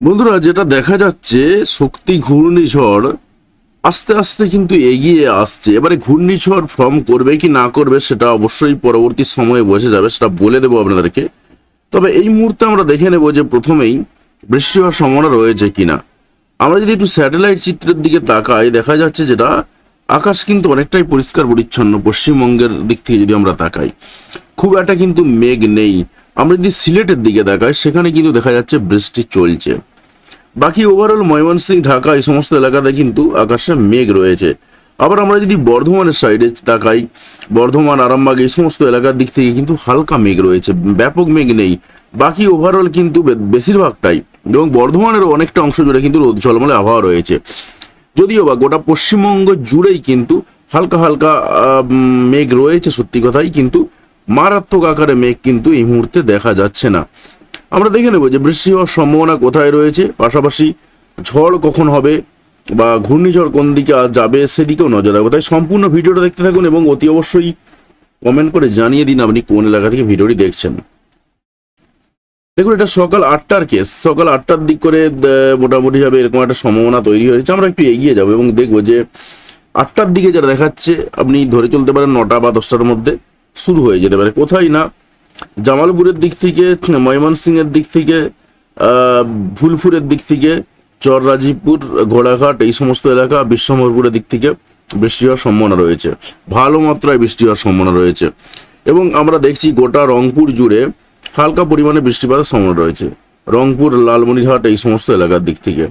বন্ধুরা, যেটা দেখা যাচ্ছে, শক্তি ঘূর্ণিঝড় আস্তে আস্তে কিন্তু এগিয়ে আসছে। এবারে ঘূর্ণিঝড় ফর্ম করবে কি না করবে, সেটা অবশ্যই পরবর্তী সময়ে বোঝা যাবে, সেটা বলে দেবো আপনাদেরকে। তবে এই মুহূর্তে আমরা দেখে নেব যে প্রথমেই বৃষ্টি হওয়ার সম্ভাবনা রয়েছে কিনা। আমরা যদি একটু স্যাটেলাইট চিত্রের দিকে তাকাই, দেখা যাচ্ছে যেটা আকাশ কিন্তু অনেকটাই পরিষ্কার পরিচ্ছন্ন, পশ্চিমবঙ্গের দিক থেকে যদি আমরা তাকাই, খুব একটা কিন্তু মেঘ নেই। আমরা যদি সিলেটের দিকে তাকাই সেখানে কিন্তু দেখা যাচ্ছে বৃষ্টি চলছে। বাকি ওভারঅল ময়মনসিংহ, ঢাকা এই সমস্ত এলাকাতে কিন্তু আকাশে মেঘ রয়েছে। আবার আমরা যদি বর্ধমানের সাইডে তাকাই, বর্ধমান, আরামবাগ এই সমস্ত এলাকার দিক থেকে কিন্তু হালকা মেঘ রয়েছে, ব্যাপক মেঘ নেই। বাকি ওভারঅল কিন্তু বেশিরভাগটাই এবং বর্ধমানের অনেকটা অংশ জুড়ে কিন্তু রোদ ঝলমলে আবহাওয়া রয়েছে। যদিও বা গোটা পশ্চিমবঙ্গ জুড়েই কিন্তু হালকা হালকা মেঘ রয়েছে সত্যি কথাই, কিন্তু মারাত্মক আকারে মেঘ কিন্তু এই মুহূর্তে দেখা যাচ্ছে না। আমরা দেখে নেব যে বৃষ্টি হওয়ার সম্ভাবনা কোথায় রয়েছে। পাশাপাশি ঝড় কখন হবে বা ঘূর্ণিঝড় কোন দিকে যাবে সেদিকেও নজর রাখব। তাই সম্পূর্ণ ভিডিওটা দেখতে থাকুন এবং অতি অবশ্যই কমেন্ট করে জানিয়ে দিন আপনি কোন এলাকা থেকে ভিডিওটি দেখছেন। দেখুন, এটা সকাল আটটার কেস সকাল আটটার দিক করে মোটামুটি যাবে এরকম একটা সম্ভাবনা তৈরি হয়েছে। আমরা একটু এগিয়ে যাব এবং দেখব যে আটটার দিকে যারা দেখাচ্ছে, আপনি ধরে চলতে পারেন নটা বা দশটার মধ্যে। শুরু হয়ে যেতে পারে। কোথায় না? জামালপুরের দিক থেকে ময়মনসিংহের দিক থেকে আহ, ফুলপুরের দিক থেকে চর রাজীবপুর ঘোড়াঘাট এই সমস্ত এলাকা বিশ্বমরপুরের দিক থেকে বৃষ্টি হওয়ার সম্ভাবনা রয়েছে। ভালো মাত্রায় বৃষ্টি হওয়ার সম্ভাবনা রয়েছে। এবং আমরা দেখছি গোটা রংপুর জুড়ে হালকা পরিমাণে বৃষ্টিপাতের সম্ভাবনা রয়েছে। রংপুর লালমনিরহাট এই সমস্ত এলাকার দিক থেকে।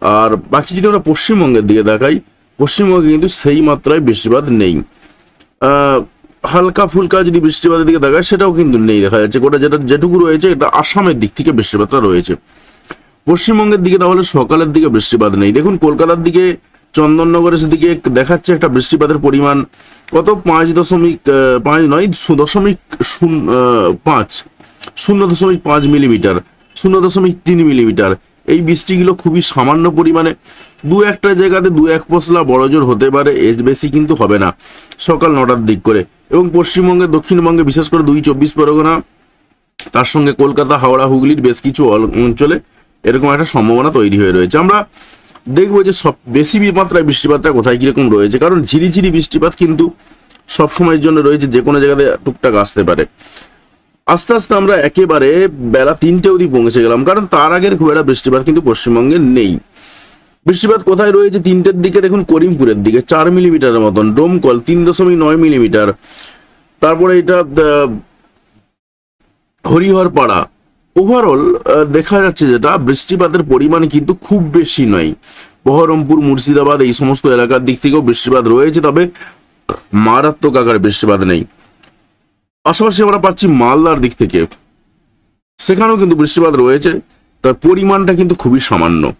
আর বাকি যদি আমরা পশ্চিমবঙ্গের দিকে দেখাই পশ্চিমবঙ্গে কিন্তু সেই মাত্রায় বৃষ্টিপাত নেই। হালকা ফুলকা যদি বৃষ্টিপাতের দিকে দেখায় সেটাও কিন্তু নেই দেখা যাচ্ছে। গোটা যেটা, যেটুকু রয়েছে, এটা আসামের দিক থেকে বৃষ্টিপাতটা রয়েছে। পশ্চিমবঙ্গের দিকে তাহলে সকালের দিকে বৃষ্টিপাত নেই। দেখুন, কলকাতার দিকে, চন্দননগরের দিকে দেখাচ্ছে একটা বৃষ্টিপাতের পরিমাণ কত? পাঁচ দশমিক পাঁচ নয় দশমিক শূন্য পাঁচ, শূন্য দশমিক পাঁচ মিলিমিটার, শূন্য দশমিক তিন মিলিমিটার। এই বৃষ্টিগুলো খুবই সামান্য পরিমাণে। দু একটা জায়গাতে দু এক পশলা বড় জোর হতে পারে, এর বেশি কিন্তু হবে না। সকাল নটার দিক করে। এবং পশ্চিমবঙ্গে, দক্ষিণবঙ্গে বিশেষ করে দুই চব্বিশ পরগনা, তার সঙ্গে কলকাতা, হাওড়া, হুগলির বেশ কিছু অঞ্চলে এরকম একটা সম্ভাবনা তৈরি হয়ে রয়েছে। আমরা দেখব যে সব বেশি মাত্রায় বৃষ্টিপাতটা কোথায় কীরকম রয়েছে। কারণ ঝিরিঝিরি বৃষ্টিপাত কিন্তু সব সময়ের জন্য রয়েছে যে কোনো জায়গাতে টুকটাক আসতে পারে। আস্তে আস্তে আমরা একেবারে বেলা তিনটে অবধি পৌঁছে গেলাম, কারণ তার আগে খুব একটা বৃষ্টিপাত কিন্তু পশ্চিমবঙ্গে নেই। বৃষ্টিপাত কোথায় রয়েছে? তিনটের দিকে দেখুন, করিমপুরের দিকে, চার মিলিমিটারের মতন, ডোমকল, তিন দশমিক নয় মিলিমিটার। তারপরে এটা হরিহরপাড়া। ওভারঅল দেখা যাচ্ছে যেটা, বৃষ্টিপাতের পরিমাণ কিন্তু খুব বেশি নয়। বহরমপুর, মুর্শিদাবাদ, এই সমস্ত এলাকার দিক থেকেও বৃষ্টিপাত রয়েছে, তবে মারাত্মক আকারে বৃষ্টিপাত নেই। পাশাপাশি আমরা পাচ্ছি মালদার দিক থেকে। সেখানেও কিন্তু বৃষ্টিপাত রয়েছে, তার পরিমাণটা কিন্তু খুবই সামান্য।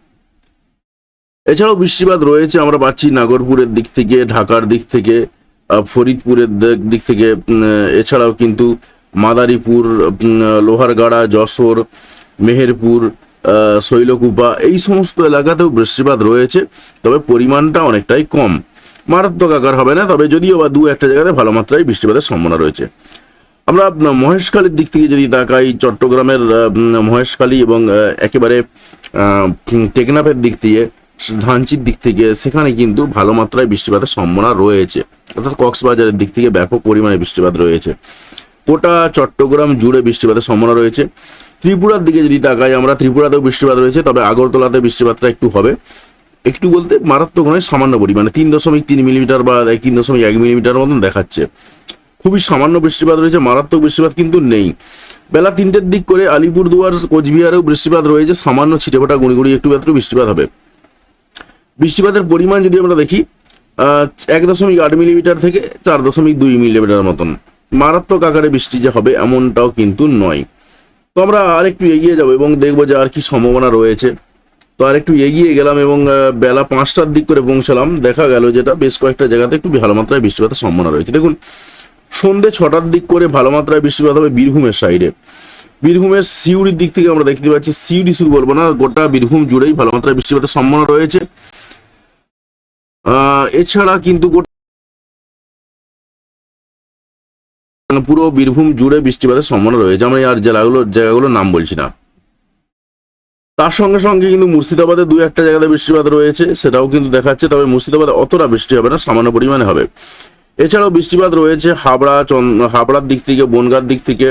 এছাড়াও বৃষ্টিপাত রয়েছে, আমরা পাচ্ছি নাগরপুরের দিক থেকে, ঢাকার দিক থেকে ফরিদপুরের দিক- থেকে এছাড়াও কিন্তু মাদারীপুর লোহারগাড়া, যশোর, মেহেরপুর শৈলকুপা, এই সমস্ত এলাকাতেও বৃষ্টিপাত রয়েছে, তবে পরিমাণটা অনেকটাই কম। মারাত্মক আকার হবে না, তবে যদিও বা দু একটা জায়গাতে ভালো মাত্রায় বৃষ্টিপাতের সম্ভাবনা রয়েছে। আমরা মহেশখালীর দিক থেকে যদি তাকাই, চট্টগ্রামের মহেশখালী এবং একেবারে টেকনাফের দিক থেকে, ধানচির দিক থেকে, সেখানে কিন্তু ভালো মাত্রায় বৃষ্টিপাতের সম্ভাবনা রয়েছে। অর্থাৎ কক্সবাজারের দিক থেকে ব্যাপক পরিমাণে বৃষ্টিপাত রয়েছে। গোটা চট্টগ্রাম জুড়ে বৃষ্টিপাতের সম্ভাবনা রয়েছে। ত্রিপুরার দিকে যদি তাকাই আমরা, ত্রিপুরাতেও বৃষ্টিপাত রয়েছে, তবে আগরতলাতে বৃষ্টিপাতটা একটু হবে। একটু বলতে মারাত্মক নয়, সামান্য পরিমাণে, তিন দশমিক তিন মিলিমিটার বা তিন দশমিক এক মিলিমিটার মতন দেখাচ্ছে। খুবই সামান্য বৃষ্টিপাত রয়েছে, মারাত্মক বৃষ্টিপাত কিন্তু নেই। বেলা তিনটের দিক করে আলিপুরদুয়ার, কোচবিহারেও বৃষ্টিপাত রয়েছে, সামান্য ছিটেফোঁটা গুঁড়ি একটু একটু বৃষ্টিপাত হবে। বৃষ্টিপাতের পরিমাণ যদি আমরা দেখি এক দশমিক আট মিলিমিটার থেকে চার দশমিক দুই মিলিমিটার মতন। মারাত্মক আকারে বৃষ্টি যে হবে এমনটাও কিন্তু নয়। তো আমরা আর একটু এগিয়ে যাব এবং দেখব যে আর কি সম্ভাবনা রয়েছে। তো আর একটু এগিয়ে গেলাম এবং বেলা পাঁচটার দিক করে পৌঁছালাম। দেখা গেল যেটা বেশ কয়েকটা জায়গাতে একটু ভালো মাত্রায় বৃষ্টিপাতের সম্ভাবনা রয়েছে। দেখুন সন্ধে ছটার দিক করে ভালো মাত্রায় বৃষ্টিপাত হবে বীরভূমের সাইডে। বীরভূমের সিউড়ির দিক থেকে আমরা দেখতে পাচ্ছি, সিউড়ি শুধু বলব না, গোটা বীরভূম জুড়েই ভালো মাত্রায় বৃষ্টিপাতের সম্ভাবনা রয়েছে। এছাড়া কিন্তু পুরো বীরভূম জুড়ে বৃষ্টিপাতের সম্ভাবনা রয়েছে। আমরা আর জেলাগুলো, জায়গাগুলোর নাম বলছি না। তার সঙ্গে সঙ্গে কিন্তু মুর্শিদাবাদে দু একটা জায়গাতে বৃষ্টিপাত রয়েছে, সেটাও কিন্তু দেখাচ্ছে, তবে মুর্শিদাবাদে অতটা বৃষ্টি হবে না, সামান্য পরিমাণে হবে। এছাড়াও বৃষ্টিপাত রয়েছে হাবড়া হাবড়ার দিক থেকে, বনগার দিক থেকে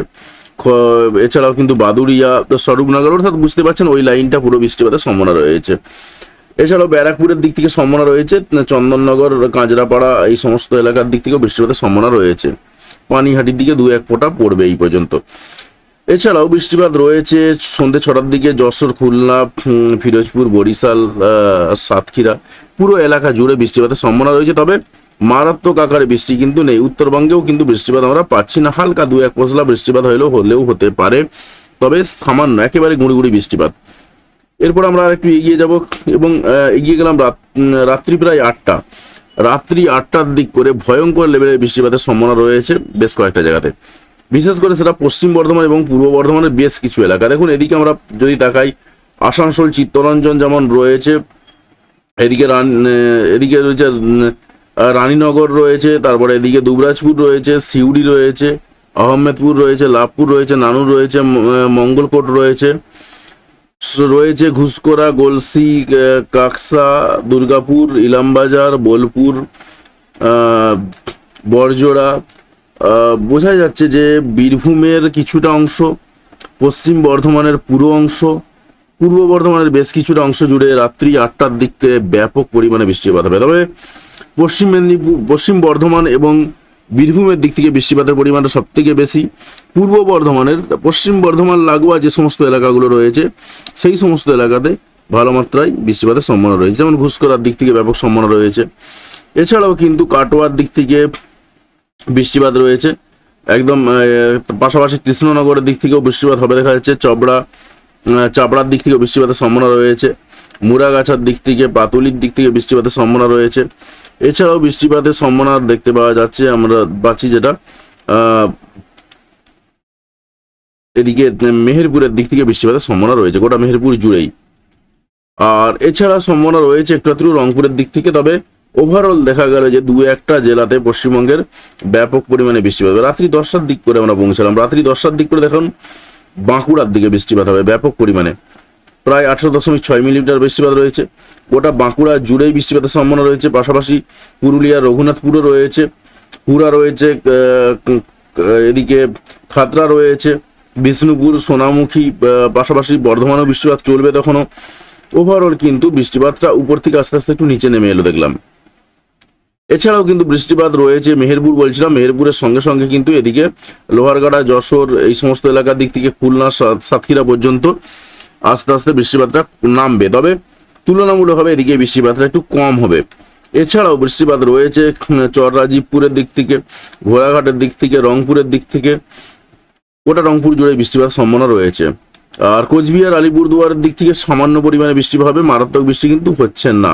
এছাড়াও কিন্তু বাদুড়িয়া, তো স্বরূপনগর, অর্থাৎ বুঝতে পারছেন ওই লাইনটা পুরো বৃষ্টিপাতের সম্ভাবনা রয়েছে। এছাড়াও ব্যারাকপুরের দিক থেকে সম্ভাবনা রয়েছে চন্দননগর, কাঁচরাপাড়া, এই সমস্ত এলাকার দিক থেকেও বৃষ্টিপাতের সম্ভাবনা রয়েছে। পানিহাটির দিকে দু এক ফোঁটা পড়বে এই পর্যন্ত। এছাড়াও বৃষ্টিপাত রয়েছে সন্ধ্যে ছটার দিকে যশোর, খুলনা ফিরোজপুর, বরিশাল সাতক্ষীরা, পুরো এলাকা জুড়ে বৃষ্টিপাতের সম্ভাবনা রয়েছে। তবে মারাত্মক আকারে বৃষ্টি কিন্তু নেই। উত্তরবঙ্গেও কিন্তু বৃষ্টিপাত আমরা পাচ্ছি না। হালকা দু এক পশলা বৃষ্টিপাত হলেও হলেও হতে পারে। তবে সামান্য, একেবারে গুঁড়ি গুঁড়ি বৃষ্টিপাত। এরপর আমরা আরেকটু এগিয়ে যাব এবং এগিয়ে গেলাম রাত রাত্রি প্রায় আটটা। রাত্রি আটটার দিক করে ভয়ঙ্কর লেভেলের বৃষ্টিপাতের সম্ভাবনা রয়েছে বেশ কয়েকটা জায়গাতে। বিশেষ করে সেটা পশ্চিম বর্ধমান এবং পূর্ব বর্ধমানের বেশ কিছু এলাকা। দেখুন, এদিকে আমরা যদি তাকাই, আসানসোল, চিত্তরঞ্জন যেমন রয়েছে, এদিকে রান, এদিকে রয়েছে রানীনগর রয়েছে তারপরে এদিকে দুবরাজপুর রয়েছে সিউড়ি রয়েছে আহমেদপুর রয়েছে লাভপুর রয়েছে নানুর রয়েছে মঙ্গলকোট রয়েছে। রয়েছে ঘুসকোড়া গলসি কাকসা দুর্গাপুর ইলামবাজার বোলপুর আহ, বড়জোড়া। বোঝা যাচ্ছে যে বীরভূমের কিছুটা অংশ পশ্চিম বর্ধমানের পুরো অংশ পূর্ব বর্ধমানের বেশ কিছুটা অংশ জুড়ে রাত্রি আটটার দিকে ব্যাপক পরিমাণে বৃষ্টিপাত হবে। তবে পশ্চিম মেদিনীপুর, পশ্চিম বর্ধমান এবং বীরভূমের দিক থেকে বৃষ্টিপাতের পরিমাণটা সব থেকে বেশি। পূর্ব বর্ধমানের, পশ্চিম বর্ধমান লাগোয়া যে সমস্ত এলাকাগুলো রয়েছে, সেই সমস্ত এলাকাতে ভালো মাত্রায় বৃষ্টিপাতের সম্ভাবনা রয়েছে। যেমন ঘুষকরার দিক থেকে ব্যাপক সম্ভাবনা রয়েছে। এছাড়াও কিন্তু কাটোয়ার দিক থেকে বৃষ্টিপাত রয়েছে। একদম পাশাপাশি কৃষ্ণনগরের দিক থেকেও বৃষ্টিপাত হবে দেখা যাচ্ছে। চবড়া চাপড়ার দিক থেকেও বৃষ্টিপাতের সম্ভাবনা রয়েছে। মুরাগাছার দিক থেকে, পাতুলির দিক থেকে বৃষ্টিপাতের সম্ভাবনা রয়েছে। এছাড়াও বৃষ্টিপাতের সম্ভাবনা দেখতে পাওয়া যাচ্ছে, আমরা পাচ্ছি যেটা এদিকে মেহেরপুরের দিক থেকে বৃষ্টিপাতের সম্ভাবনা রয়েছে, গোটা মেহেরপুর জুড়েই। আর এছাড়া সম্ভাবনা রয়েছে একটু রংপুরের দিক থেকে, তবে ওভারঅল দেখা গেল যে দু একটা জেলাতে পশ্চিমবঙ্গের ব্যাপক পরিমাণে বৃষ্টিপাত। হবে রাত্রি দশটার দিক করে আমরা পৌঁছালাম, রাত্রি দশটার দিক করে দেখুন, বাঁকুড়ার দিকে বৃষ্টিপাত হবে ব্যাপক পরিমাণে। প্রায় আঠারো দশমিক ছয় মিলিমিটার বৃষ্টিপাত রয়েছে। গোটা বাঁকুড়া জুড়েই বৃষ্টিপাতের সম্ভাবনা রয়েছে। পাশাপাশি পুরুলিয়া, রঘুনাথপুরও রয়েছে। হুরা রয়েছে এদিকে খাতরা রয়েছে। বিষ্ণুপুর, সোনামুখী পাশাপাশি বর্ধমানও বৃষ্টিপাত চলবে তখনও। ওভারঅল কিন্তু বৃষ্টিপাতটা উপর থেকে আস্তে আস্তে একটু নিচে নেমে এলো দেখলাম। এছাড়াও কিন্তু বৃষ্টিপাত রয়েছে মেহেরপুর, বলছিলাম। মেহেরপুরের সঙ্গে সঙ্গে কিন্তু এদিকে লোহারগাড়া, যশোর, এই সমস্ত এলাকার দিক থেকে খুলনা সাতক্ষীরা পর্যন্ত আস্তে আস্তে বৃষ্টিপাতটা নামবে। তবে তুলনামূলকভাবে এদিকে বৃষ্টিপাতটা একটু কম হবে। এছাড়াও বৃষ্টিপাত রয়েছে চররাজীবপুরের দিক থেকে, ঘোড়াঘাটের দিক থেকে, রংপুরের দিক থেকে। গোটা রংপুর জুড়ে বৃষ্টিপাত সম্ভাবনা রয়েছে। আর কোচবিহার, আলিপুরদুয়ারের দিক থেকে সামান্য পরিমাণে বৃষ্টি হবে, মারাত্মক বৃষ্টি কিন্তু হচ্ছে না।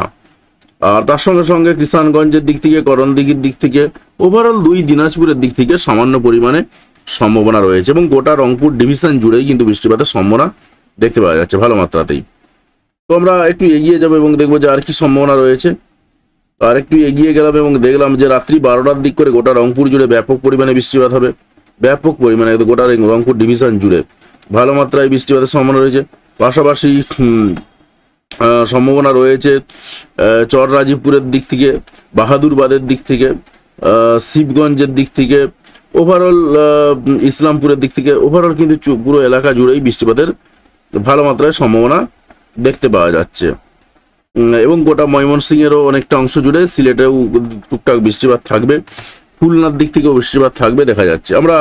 আর তার সঙ্গে সঙ্গে কিষানগঞ্জের দিক থেকে, করণদিঘির দিক থেকে ওভারঅল দুই দিনাজপুরের দিক থেকে সামান্য পরিমাণে সম্ভাবনা রয়েছে এবং গোটা রংপুর ডিভিশন জুড়েই কিন্তু বৃষ্টিপাতের সম্ভাবনা দেখতে পাওয়া যাচ্ছে ভালো মাত্রাতেই। তো আমরা একটু এগিয়ে যাব এবং দেখব যে আর কি সম্ভাবনা রয়েছে। আর একটু এগিয়ে গেলাম এবং দেখলাম যে রাত্রি বারোটার দিক করে গোটা রংপুর জুড়ে ব্যাপক পরিমাণে বৃষ্টিপাত হবে। ব্যাপক পরিমাণে গোটা রংপুর ডিভিশন জুড়ে ভালো মাত্রায় বৃষ্টিপাতের সম্ভাবনা রয়েছে। পাশাপাশি সম্ভাবনা রয়েছে আহ, চররাজীবপুরের দিক থেকে বাহাদুরবাদের দিক থেকে শিবগঞ্জের দিক থেকে ওভারঅল ইসলামপুরের দিক থেকে ওভারঅল কিন্তু পুরো এলাকা জুড়েই বৃষ্টিপাতের ভালো মাত্রায় সম্ভাবনা দেখতে পাওয়া যাচ্ছে। এবং গোটা ময়মনসিংহেরও অনেকটা অংশ জুড়ে সিলেটেও টুকটাক বৃষ্টিপাত থাকবে। খুলনার দিক থেকেও বৃষ্টিপাত থাকবে দেখা যাচ্ছে। আমরা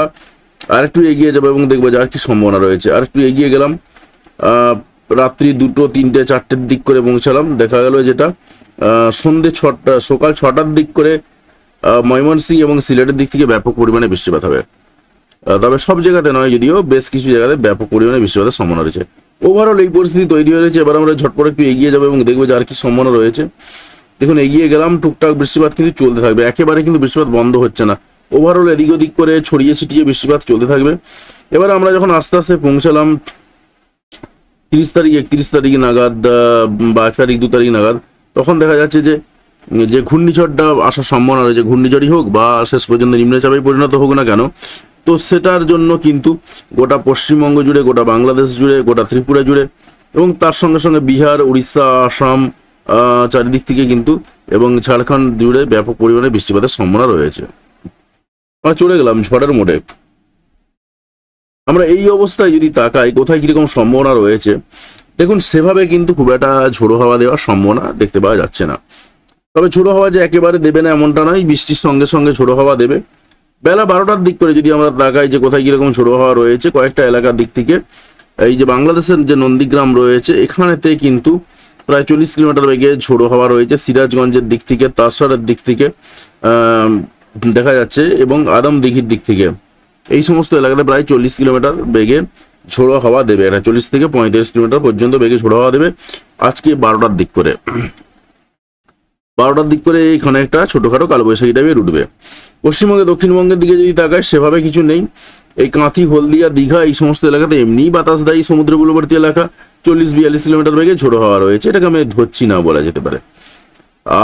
আরেকটু এগিয়ে যাব এবং দেখব যে আর কি সম্ভাবনা রয়েছে। আরেকটু এগিয়ে গেলাম রাত্রি দুটো, তিনটে, চারটের দিক করে পৌঁছালাম। দেখা গেল যেটা সন্ধে ছটা, সকাল ছটার দিক করে ময়মনসিংহ এবং সিলেটের দিক থেকে ব্যাপক পরিমাণে বৃষ্টিপাত হবে। তবে সব জায়গাতে নয় যদিও, বেশ কিছু জায়গাতে ব্যাপক পরিমাণে বৃষ্টিপাতের সম্ভাবনা রয়েছে। ওভারঅল এই পরিস্থিতি তৈরি হয়েছে, এবার আমরা ঝটপট একটু এগিয়ে যাব এবং দেখব যে আর কি সম্ভাবনা রয়েছে। দেখুন, এগিয়ে গেলাম, টুকটাক বৃষ্টিপাত কিন্তু চলতে থাকবে। একেবারে কিন্তু বৃষ্টিপাত বন্ধ হচ্ছে না। ওভারঅল এদিক ওদিক করে ছড়িয়ে ছিটিয়ে বৃষ্টিপাত চলতে থাকবে। এবার আমরা যখন আস্তে আস্তে পৌঁছালাম, তিরিশ তারিখ, একত্রিশ তারিখ নাগাদ বা এক তারিখ, দু তারিখ নাগাদ, তখন দেখা যাচ্ছে যে যে ঘূর্ণিঝড়টা আসার সম্ভাবনা রয়েছে। ঘূর্ণিঝড়ই হোক বা শেষ পর্যন্ত নিম্নচাপে পরিণত হোক না কেন তো সেটার জন্য কিন্তু গোটা পশ্চিমবঙ্গ জুড়ে, গোটা বাংলাদেশ জুড়ে, গোটা ত্রিপুরা জুড়ে এবং তার সঙ্গে সঙ্গে বিহার, উড়িষ্যা, আসাম চারিদিক থেকে কিন্তু এবং ঝাড়খণ্ড জুড়ে ব্যাপক পরিমাণে বৃষ্টিপাতের সম্ভাবনা রয়েছে। চলে গেলাম ঝড়ের মোড়ে। আমরা এই অবস্থায় যদি তাকাই, কোথায় কীরকম সম্ভাবনা রয়েছে, দেখুন সেভাবে কিন্তু খুব একটা ঝোড়ো হাওয়া দেওয়ার সম্ভাবনা দেখতে পাওয়া যাচ্ছে না। তবে ঝোড়ো হাওয়া যে একেবারে দেবে না এমনটা নয়, বৃষ্টির সঙ্গে সঙ্গে ঝোড়ো হাওয়া দেবে। বেলা বারোটার দিক করে যদি আমরা তাকাই যে কোথায় কীরকম ঝোড়ো হাওয়া রয়েছে, কয়েকটা এলাকার দিক থেকে, এই যে বাংলাদেশের যে নন্দীগ্রাম রয়েছে, এখানেতে কিন্তু প্রায় চল্লিশ কিলোমিটার বেগে ঝোড়ো হাওয়া রয়েছে সিরাজগঞ্জের দিক থেকে তারসারের দিক থেকে দেখা যাচ্ছে এবং আদম দিঘির দিক থেকে। এই সমস্ত এলাকাতে প্রায় চল্লিশ কিলোমিটার বেগে ঝোড়ো হাওয়া দেবে এটা চল্লিশ থেকে পঁয়ত্রিশ কিলোমিটার পর্যন্ত বেগে ঝোড়ো হাওয়া দেবে আজকে বারোটার দিক করে। বারোটার দিক করে এখানে একটা ছোটখাটো কালবৈশাখী টাইপের উঠবে পশ্চিমবঙ্গে, দক্ষিণবঙ্গের দিকে যদি তাকায় সেভাবে কিছু নেই। এই কাঁথি, হলদিয়া, দীঘা, এই সমস্ত এলাকাতে এমনিই বাতাস দেয় সমুদ্র বুলবর্তী এলাকা। চল্লিশ, বিয়াল্লিশ কিলোমিটার বেগে ঝোড়ো হওয়া রয়েছে। এটাকে আমি ধরছি না বলা যেতে পারে।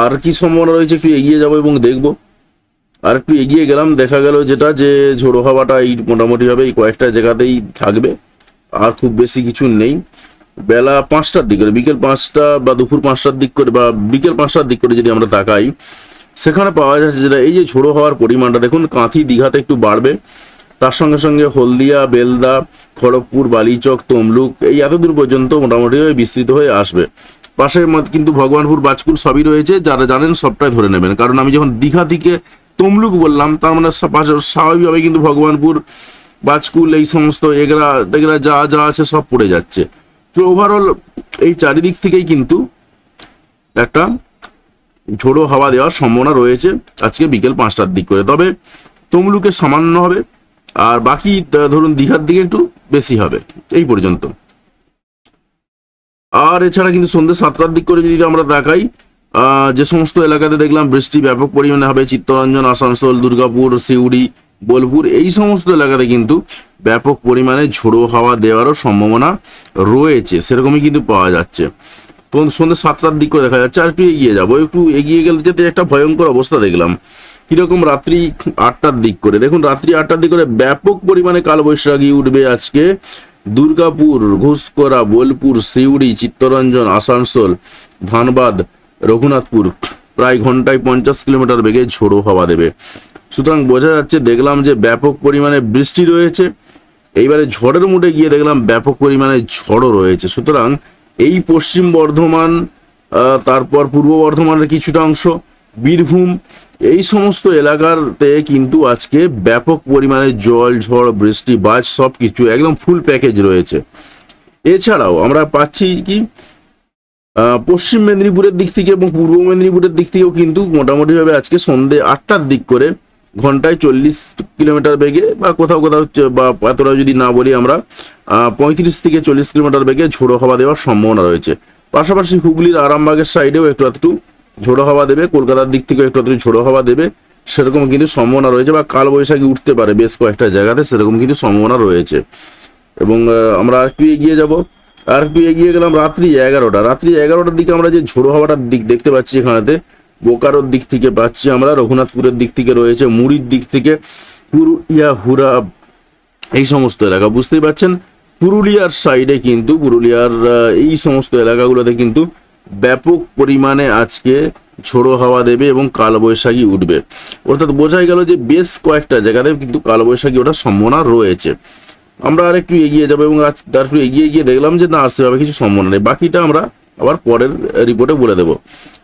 আর কি সম্ভাবনা রয়েছে একটু এগিয়ে যাব এবং দেখব। আর একটু এগিয়ে গেলাম, দেখা গেল যেটা যে ঝোড়ো হাওয়াটা এই মোটামুটিভাবে এই কয়েকটা জায়গাতেই থাকবে। আর খুব বেশি কিছু নেই। বেলা পাঁচটার দিক করে, বিকেল পাঁচটা বা দুপুর পাঁচটার দিক করে বা বিকেল পাঁচটার দিক করে যদি আমরা তাকাই, সেখানে পাওয়া যাচ্ছে যেটা এই যে ঝোড়ো হওয়ার পরিমাণটা, দেখুন কাঁথি দীঘাতে একটু বাড়বে, তার সঙ্গে সঙ্গে হলদিয়া, বেলদা, খড়গপুর, বালিচক, তমলুক, এই এত দূর পর্যন্ত মোটামুটি বিস্তৃত হয়ে আসবে। পাশে কিন্তু ভগবানপুর বাজকুল সবই রয়েছে, যারা জানেন সবটাই ধরে নেবেন। কারণ আমি যখন দীঘা থেকে তমলুক বললাম, তার মানে স্বাভাবিকভাবে কিন্তু ভগবানপুর বাজকুল এই সমস্ত এগরা টেগরা যা যা আছে সব পড়ে যাচ্ছে। তো ওভারঅল এই চারিদিক থেকেই কিন্তু একটা ঝোড়ো হাওয়া দেওয়ার সম্ভাবনা রয়েছে আজকে বিকেল পাঁচটার দিক করে। তবে তমলুকে সামান্য হবে, আর বাকি ধরুন দীঘার দিকে একটু বেশি হবে, এই পর্যন্ত। আর এছাড়া কিন্তু সন্ধ্যে সাতটার দিক করে যদি আমরা দেখাই যে সমস্ত এলাকাতে দেখলাম বৃষ্টি ব্যাপক পরিমাণে হবে, চিত্তরঞ্জন, আসানসোল, দুর্গাপুর, সিউড়ি বোলপুর এই সমস্ত এলাকাতে কিন্তু ব্যাপক পরিমাণে ঝোড়ো হাওয়া দেওয়ারও সম্ভাবনা রয়েছে। সেরকমই কিন্তু পাওয়া যাচ্ছে। তো সন্ধ্যে সাতটার দিক করে দেখা যাচ্ছে। আর একটু এগিয়ে যাব। একটু এগিয়ে গেলে যেতে একটা ভয়ঙ্কর অবস্থা দেখলাম। কীরকম রাত্রি আটটার দিক করে। দেখুন, রাত্রি আটটার দিক করে ব্যাপক পরিমাণে কালবৈশাখী উঠবে আজকে। দুর্গাপুর ঘুষকরা বোলপুর, সিউড়ি, চিত্তরঞ্জন, আসানসোল, ধানবাদ, রঘুনাথপুর। প্রায় ঘন্টায় পঞ্চাশ কিলোমিটার বেগে ঝোড়ো হাওয়া দেবে। সুতরাং বোঝা যাচ্ছে দেখলাম যে ব্যাপক পরিমাণে বৃষ্টি রয়েছে। এইবারে ঝড়ের মুডে গিয়ে দেখলাম ব্যাপক পরিমাণে ঝড়ও রয়েছে। সুতরাং এই পশ্চিম বর্ধমান তারপর পূর্ব বর্ধমানের কিছুটা অংশ, বীরভূম, এই সমস্ত এলাকাতে কিন্তু আজকে ব্যাপক পরিমাণে জল, ঝড়, বৃষ্টি, বাজ সব কিছু একদম ফুল প্যাকেজ রয়েছে। এছাড়াও আমরা পাচ্ছি কি পশ্চিম মেদিনীপুরের দিক থেকে এবং পূর্ব মেদিনীপুরের দিক থেকেও কিন্তু মোটামুটিভাবে আজকে সন্ধে আটটার দিক করে ঘন্টায় চল্লিশ কিলোমিটার বেগে বা কোথাও কোথাও বা এতটা যদি না বলি আমরা পঁয়ত্রিশ থেকে চল্লিশ কিলোমিটার বেগে ঝোড়ো হাওয়া দেওয়ার সম্ভাবনা রয়েছে। পাশাপাশি হুগলির আরামবাগের সাইডেও একটু একটু ঝোড়ো হাওয়া দেবে, কলকাতার দিক থেকেও একটু একটু ঝোড়ো হাওয়া দেবে, সেরকম কিন্তু সম্ভাবনা রয়েছে বা কালবৈশাখী উঠতে পারে বেশ কয়েকটা জায়গাতে, সেরকম কিন্তু সম্ভাবনা রয়েছে। এবং আমরা আর একটু এগিয়ে যাব। আর একটু এগিয়ে গেলাম রাত্রি এগারোটা। রাত্রি এগারোটার দিকে আমরা যে ঝোড়ো হাওয়াটার দিক দেখতে পাচ্ছি এখানেতে, বোকারোর দিক থেকে পাচ্ছি আমরা, রঘুনাথপুরের দিক থেকে রয়েছে, মুড়ির দিক থেকে পুরুলিয়া হুরা এই সমস্ত এলাকা। বুঝতেই পারছেন পুরুলিয়ার সাইডে কিন্তু, পুরুলিয়ার এই সমস্ত এলাকাগুলোতে কিন্তু ব্যাপক পরিমাণে আজকে ঝোড়ো হাওয়া দেবে এবং কালবৈশাখী উঠবে। অর্থাৎ বোঝাই গেল যে বেশ কয়েকটা জায়গাতে কিন্তু কালবৈশাখী ওঠার সম্ভাবনা রয়েছে। আমরা আর একটু এগিয়ে যাব এবং আজ তার একটু এগিয়ে গিয়ে দেখলাম যে না সেভাবে কিছু সম্ভাবনা নেই বাকিটা আমরা আবার পরের রিপোর্টে বলে দেবো।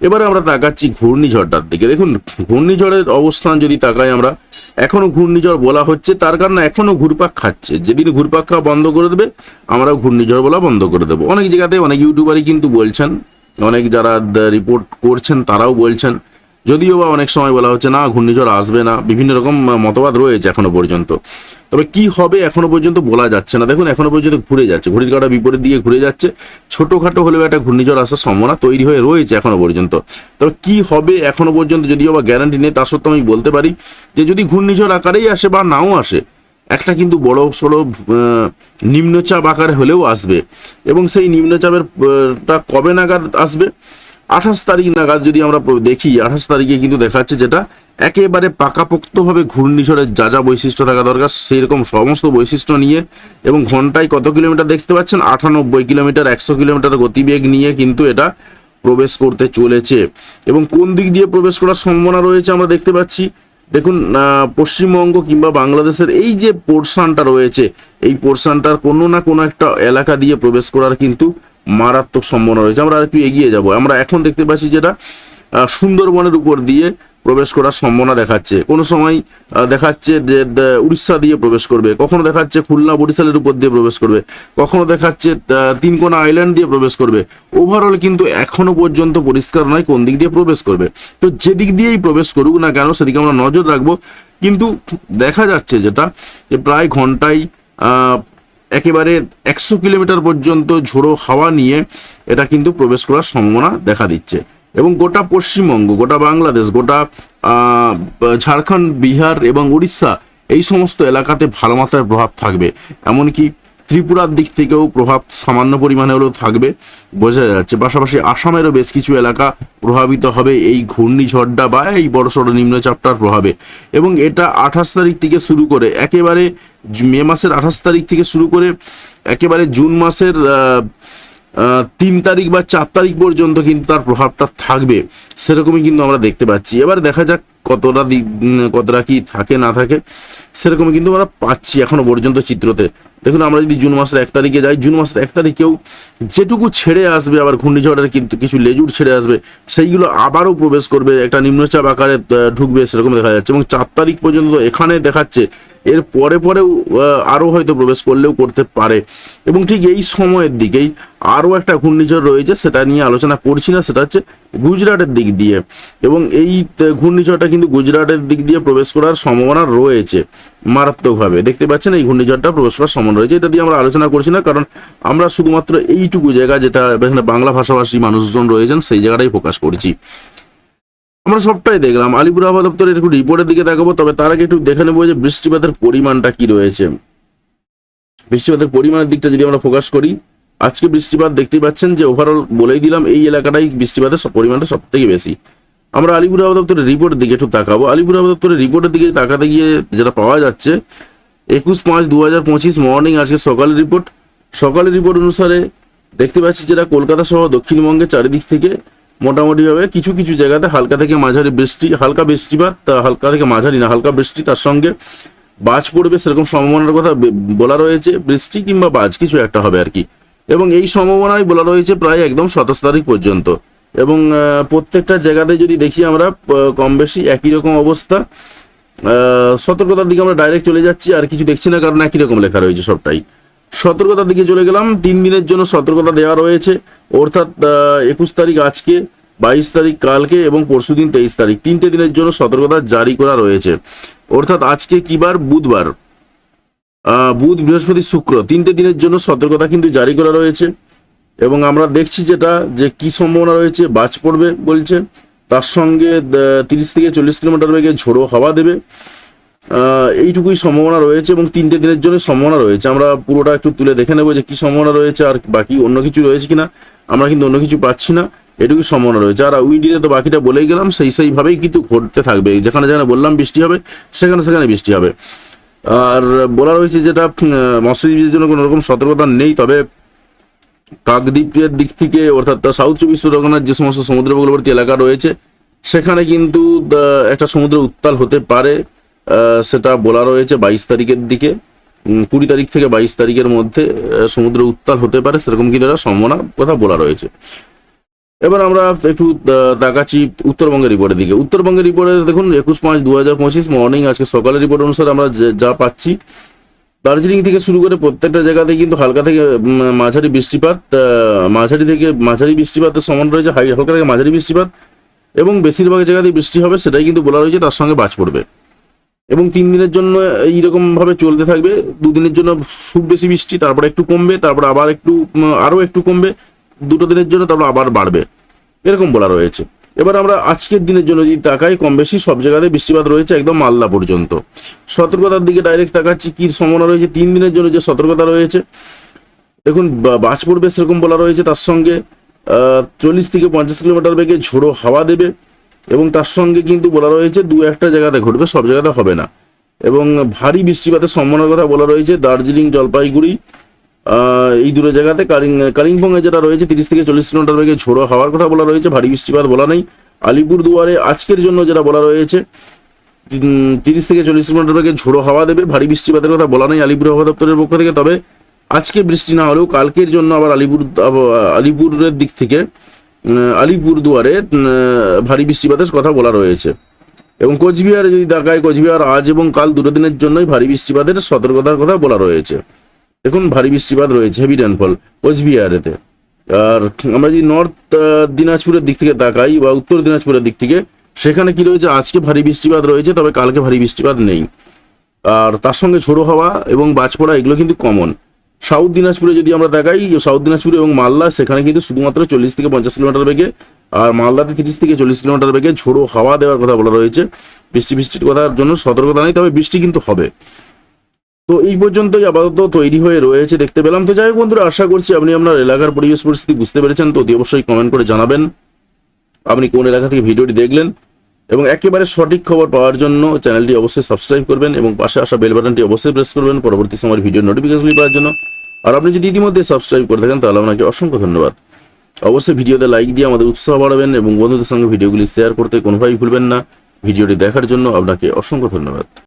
এবারে আমরা তাকাচ্ছি ঘূর্ণিঝড়টার দিকে। দেখুন, ঘূর্ণিঝড়ের অবস্থান যদি তাকাই আমরা, এখনও ঘূর্ণিঝড় বলা হচ্ছে, তার কারণে এখনও ঘুরপাক খাচ্ছে। যেদিন ঘুরপাক খাওয়া বন্ধ করে দেবে আমরা ঘূর্ণিঝড় বলা বন্ধ করে দেবো। অনেক জায়গাতে অনেক ইউটিউবারই কিন্তু বলছেন, অনেক যারা রিপোর্ট করছেন, তারাও বলছেন যদিও বা অনেক সময় বলা হচ্ছে, না, ঘূর্ণিঝড় আসবে না। বিভিন্ন রকম মতবাদ রয়েছে এখনও পর্যন্ত। তবে কি হবে এখনও পর্যন্ত বলা যাচ্ছে না। দেখুন, এখনও পর্যন্ত ঘুরে যাচ্ছে। ঘড়ির কাটা বিপরীত দিকে ঘুরে যাচ্ছে। ছোটখাটো হলেও একটা ঘূর্ণিঝড় আসার সম্ভাবনা তৈরি হয়ে রয়েছে এখনও পর্যন্ত। তবে কি হবে এখনও পর্যন্ত যদিও বা গ্যারান্টি নেই, তা সত্ত্বেও আমি বলতে পারি যে যদি ঘূর্ণিঝড় আকারেই আসে বা নাও আসে, একটা কিন্তু বড় সড়ো নিম্নচাপ আকারে হলেও আসবে। এবং সেই নিম্নচাপের কবে নাগাদ আসবে? আঠাশ তারিখ নাগাদ যদি আমরা দেখি, আঠাশ তারিখে কিন্তু দেখাচ্ছে যেটা একেবারে পাকাপোক্তভাবে ঘূর্ণিঝড়ের যা যা বৈশিষ্ট্য থাকা দরকার, সেরকম সমস্ত বৈশিষ্ট্য নিয়ে এবং ঘন্টায় কত কিলোমিটার দেখতে পাচ্ছেন? আটানব্বই কিলোমিটার, একশো কিলোমিটার গতিবেগ নিয়ে কিন্তু এটা প্রবেশ করতে চলেছে। এবং কোন দিক দিয়ে প্রবেশ করার সম্ভাবনা রয়েছে আমরা দেখতে পাচ্ছি? দেখুন পশ্চিমবঙ্গ কিংবা বাংলাদেশের এই যে পোর্শনটা রয়েছে, এই পোর্শনটার কোনো না কোনো একটা এলাকা দিয়ে প্রবেশ করার কিন্তু মারাত্মক সম্ভাবনা রয়েছে। আমরা একটু এগিয়ে যাব। আমরা এখন দেখতে পাচ্ছি যেটা সুন্দরবনের উপর দিয়ে প্রবেশ করার সম্ভাবনা দেখাচ্ছে। কোনো সময় দেখাচ্ছে যে উড়িষ্যা দিয়ে প্রবেশ করবে। কখনো দেখাচ্ছে খুলনা বরিশালের উপর দিয়ে প্রবেশ করবে। কখনো দেখাচ্ছে তিনকোনা আইল্যান্ড দিয়ে প্রবেশ করবে। ওভারঅল কিন্তু এখনও পর্যন্ত পরিষ্কার নয় কোন দিক দিয়ে প্রবেশ করবে। তো যেদিক দিয়েই প্রবেশ করুক না কেন সেদিকে আমরা নজর রাখব। কিন্তু দেখা যাচ্ছে যেটা, যে প্রায় ঘন্টায় একেবারে একশো কিলোমিটার পর্যন্ত ঝোড়ো হাওয়া নিয়ে এটা কিন্তু প্রবেশ করার সম্ভাবনা দেখা দিচ্ছে। এবং গোটা পশ্চিমবঙ্গ, গোটা বাংলাদেশ, গোটা ঝাড়খণ্ড, বিহার এবং উড়িষ্যা এই সমস্ত এলাকাতে ভালো মাত্রায় প্রভাব থাকবে। এমনকি ত্রিপুরার দিক থেকেও প্রভাব সামান্য পরিমাণে হলেও থাকবে, বোঝা যাচ্ছে। পাশাপাশি আসামেরও বেশ কিছু এলাকা প্রভাবিত হবে এই ঘূর্ণিঝড়টা বা এই বড়সড় নিম্নচাপটার প্রভাবে। এবং এটা আঠাশ তারিখ থেকে শুরু করে একেবারে মে মাসের আঠাশ তারিখ থেকে শুরু করে একেবারে জুন মাসের তিন তারিখ বা চার তারিখ পর্যন্ত কিন্তু তার প্রভাবটা থাকবে। সেরকমই কিন্তু আমরা দেখতে পাচ্ছি। এবার দেখা যাক কতটা দিক কতটা কি থাকে, না থাকে, সেরকমই কিন্তু আমরা পাচ্ছি এখনও পর্যন্ত চিত্রতে। দেখুন, আমরা যদি জুন মাসের এক তারিখে যাই, জুন মাসের এক তারিখেও যেটুকু ছেড়ে আসবে আবার ঘূর্ণিঝড়ের কিন্তু কিছু লেজুর ছেড়ে আসবে, সেইগুলো আবারও প্রবেশ করবে, একটা নিম্নচাপ আকারে ঢুকবে, সেরকম দেখা যাচ্ছে। এবং চার তারিখ পর্যন্ত এখানে দেখাচ্ছে এর পরে পরেও আহ, আরও হয়তো প্রবেশ করলেও করতে পারে। এবং ঠিক এই সময়ের দিকেই আরও একটা ঘূর্ণিঝড় রয়েছে সেটা নিয়ে আলোচনা করছি না সেটা হচ্ছে গুজরাটের দিক দিয়ে। এবং এই ঘূর্ণিঝড়টা কিন্তু গুজরাটের দিক দিয়ে প্রবেশ করার সম্ভাবনা রয়েছে মারাত্মকভাবে। দেখতে পাচ্ছেন এই ঘূর্ণিঝড়টা প্রবেশ করার সম্ভাবনা রয়েছে। এটা দিয়ে আমরা আলোচনা করছি না কারণ আমরা শুধুমাত্র এইটুকু জায়গা যেটা এখানে বাংলা ভাষাভাষী মানুষজন রয়েছেন সেই জায়গাটাই ফোকাস করছি। আমরা সবটাই দেখলাম। আলিপুর আবহাওয়া দপ্তরের একটু রিপোর্টের দিকে দেখাবো, তবে তার আগে একটু দেখে নেব যে বৃষ্টিপাতের পরিমাণটা কি রয়েছে। বৃষ্টিপাতের পরিমাণের দিকটা যদি আমরা ফোকাস করি, আজকে বৃষ্টিপাত দেখতেই পাচ্ছেন যে ওভারঅল বলেই দিলাম, এই এলাকাটাই বৃষ্টিপাতের পরিমাণটা সব থেকে বেশি। আমরা আলিপুর আবহাওয়া দপ্তরের রিপোর্টের দিকে একটু তাকাবো। আলিপুর আবহাওয়া দপ্তরের রিপোর্টের দিকে তাকাতে গিয়ে যেটা পাওয়া যাচ্ছে, একুশ পাঁচ দু হাজার পঁচিশ মর্নিং আজকে সকালের রিপোর্ট। সকালের রিপোর্ট অনুসারে দেখতে পাচ্ছি যেটা কলকাতা সহ দক্ষিণবঙ্গের চারিদিক থেকে মোটামুটিভাবে কিছু কিছু জায়গাতে হালকা থেকে মাঝারি বৃষ্টি, হালকা বৃষ্টিপাত হালকা থেকে মাঝারি না, হালকা বৃষ্টি তার সঙ্গে বাজ পড়বে সেরকম সম্ভাবনার কথা বলা রয়েছে। বৃষ্টি কিংবা বাজ কিছু একটা হবে আর কি। এবং এই সম্ভাবনাই বলা রয়েছে প্রায় একদম সাতাশ তারিখ পর্যন্ত। এবং প্রত্যেকটা জায়গাতে যদি দেখি আমরা কম বেশি একই রকম অবস্থা। সতর্কতার দিকে আমরা ডাইরেক্ট চলে যাচ্ছি, আর কিছু দেখছি না কারণ একই রকম লেখা রয়েছে সবটাই। সতর্কতার দিকে চলে গেলাম। তিন দিনের জন্য সতর্কতা দেওয়া রয়েছে। অর্থাৎ একুশ তারিখ আজকে, বাইশ তারিখ কালকে এবং পরশু দিন তেইশ তারিখ। তিনটে দিনের জন্য সতর্কতা জারি করা রয়েছে। অর্থাৎ, আজকে কিবার বুধবার। বুধ, বৃহস্পতি, শুক্র। তিনটে দিনের জন্য সতর্কতা কিন্তু জারি করা রয়েছে। এবং আমরা দেখছি যেটা, যে কি সম্ভাবনা রয়েছে, বাজ পড়বে বলছে। তার সঙ্গে তিরিশ থেকে চল্লিশ কিলোমিটার বেগে ঝোড়ো হাওয়া দেবে। এইটুকুই সম্ভাবনা রয়েছে এবং তিনটে দিনের জন্য সম্ভাবনা রয়েছে। আমরা পুরোটা একটু তুলে দেখে নেব যে কি সম্ভাবনা রয়েছে আর বাকি অন্য কিছু রয়েছে কিনা। আমরা কিন্তু অন্য কিছু পাচ্ছি না, এটুকুই সম্ভাবনা রয়েছে। আর উইন্ডিতে তো বাকিটা বলেই গেলাম, সেই সেইভাবেই কিন্তু ঘটতে থাকবে। যেখানে যেখানে বললাম বৃষ্টি হবে, সেখানে সেখানে বৃষ্টি হবে। আর বলা রয়েছে যেটা মৎস্যজীবীদের জন্য কোনো রকম সতর্কতা নেই, তবে কাকদ্বীপের দিক থেকে, অর্থাৎ সাউথ চব্বিশ পরগনার যে সমস্ত সমুদ্র উপকূলবর্তী এলাকা রয়েছে, সেখানে কিন্তু একটা সমুদ্র উত্তাল হতে পারে। সেটা বলা রয়েছে বাইশ তারিখের দিকে। কুড়ি তারিখ থেকে বাইশ তারিখের মধ্যে সমুদ্র উত্তাল হতে পারে, সেরকম কিন্তু একটা সম্ভাবনা কথা বলা রয়েছে। এবার আমরা একটু তাকাচ্ছি উত্তরবঙ্গের রিপোর্টের দিকে। উত্তরবঙ্গের রিপোর্টে দেখুন, একুশ পাঁচ দু হাজার পঁচিশ মর্নিং আজকে সকালের রিপোর্ট অনুসারে আমরা যা পাচ্ছি, দার্জিলিং থেকে শুরু করে প্রত্যেকটা জায়গাতে কিন্তু হালকা থেকে মাঝারি বৃষ্টিপাত মাঝারি থেকে মাঝারি বৃষ্টিপাতের সমান রয়েছে হালকা থেকে মাঝারি বৃষ্টিপাত, এবং বেশিরভাগ জায়গাতেই বৃষ্টি হবে, সেটাই কিন্তু বলা রয়েছে, তার সঙ্গে বাজ পড়বে। এবং তিন দিনের জন্য এইরকম ভাবে চলতে থাকবে। দুদিনের জন্য খুব বেশি বৃষ্টি, তারপরে একটু কমবে, তারপর আবার একটু আরও একটু কমবে। দুটো দিনের জন্য তারপর আবার বাড়বে। এরকম বলা রয়েছে। এবার আমরা আজকের দিনের জন্য যদি তাকাই, কম বেশি সব জায়গাতে বৃষ্টিপাত রয়েছে একদম মালদা পর্যন্ত। সতর্কতার দিকে ডাইরেক্ট তাকাচ্ছি, কি সম্ভাবনা রয়েছে? তিন দিনের জন্য যে সতর্কতা রয়েছে, দেখুন বাজ পড়বে সেরকম বলা রয়েছে। তার সঙ্গে চল্লিশ থেকে পঞ্চাশ কিলোমিটার বেগে ঝোড়ো হাওয়া দেবে। এবং তার সঙ্গে কিন্তু বলা রয়েছে দু একটা জায়গাতে ঘটবে, সব জায়গাতে হবে না। এবং ভারী বৃষ্টিপাতের সম্ভাবনার কথা বলা রয়েছে দার্জিলিং, জলপাইগুড়ি এই দূরে জায়গাতে কালিং কালিম্পংয়ে যেটা রয়েছে তিরিশ থেকে চল্লিশ কিলোমিটার বেগে ঝোড়ো হাওয়ার কথা বলা রয়েছে, ভারী বৃষ্টিপাত বলা নেই। আলিপুরদুয়ারে আজকের জন্য যেটা বলা রয়েছে তিরিশ থেকে চল্লিশ কিলোমিটার বেগে ঝোড়ো হাওয়া দেবে, ভারী বৃষ্টিপাতের কথা বলা নেই আলিপুর আবহাওয়া দপ্তরের পক্ষ থেকে, তবে আজকে বৃষ্টি না হলেও কালকের জন্য আবার আলিপুর আলিপুরের দিক থেকে আলিপুরদুয়ারে ভারী বৃষ্টিপাতের কথা বলা রয়েছে। এবং কোচবিহারে যদি দেখায় কোচবিহার আজ এবং কাল দুটো দিনের জন্যই ভারী বৃষ্টিপাতের সতর্কতার কথা বলা রয়েছে। দেখুন, ভারী বৃষ্টিপাত রয়েছে হেভি রেনফল কোচবিহারেতে। আর আমরা যদি নর্থ দিনাজপুরের দিক থেকে তাকাই বা উত্তর দিনাজপুরের দিক থেকে, সেখানে কি রয়েছে? আজকে ভারী বৃষ্টিপাত রয়েছে, তবে কালকে ভারী বৃষ্টিপাত নেই। আর তার সঙ্গে ঝোড়ো হাওয়া এবং বাজপড়া এগুলো কিন্তু কমন সাউথ দিনাজপুরে যদি আমরা দেখাই, সাউথ দিনাজপুর এবং মালদা, সেখানে কিন্তু শুধুমাত্র চল্লিশ থেকে পঞ্চাশ কিলোমিটার বেগে, আর মালদাতে তিরিশ থেকে চল্লিশ কিলোমিটার বেগে ঝোড়ো হাওয়া দেওয়ার কথা বলা রয়েছে। বৃষ্টি, বৃষ্টির কথার জন্য সতর্কতা নেই, তবে বৃষ্টি কিন্তু হবে। তো এই পর্যন্তই আপাতত তৈরি হয়ে রয়েছে দেখতে পেলাম। তো যাই হোক বন্ধুরা, আশা করছি আপনি আপনার এলাকার পরিবেশ পরিস্থিতি বুঝতে পেরেছেন। তো অতি অবশ্যই কমেন্ট করে জানাবেন। আপনি কোন এলাকা থেকে ভিডিওটি দেখলেন এবং একেবারে সঠিক খবর পাওয়ার জন্য চ্যানেলটি অবশ্যই সাবস্ক্রাইব করবেন এবং পাশে আসা বেল বাটনটি অবশ্যই প্রেস করবেন পরবর্তী সময়ের ভিডিও নোটিফিকেশনগুলি পাওয়ার জন্য। আর আপনি যদি ইতিমধ্যে সাবস্ক্রাইব করে থাকেন, তাহলে আপনাকে অসংখ্য ধন্যবাদ। অবশ্যই ভিডিওতে লাইক দিয়ে আমাদের উৎসাহ বাড়াবেন এবং বন্ধুদের সঙ্গে ভিডিওগুলি শেয়ার করতে কোনোভাবেই ভুলবেন না। ভিডিওটি দেখার জন্য আপনাকে অসংখ্য ধন্যবাদ।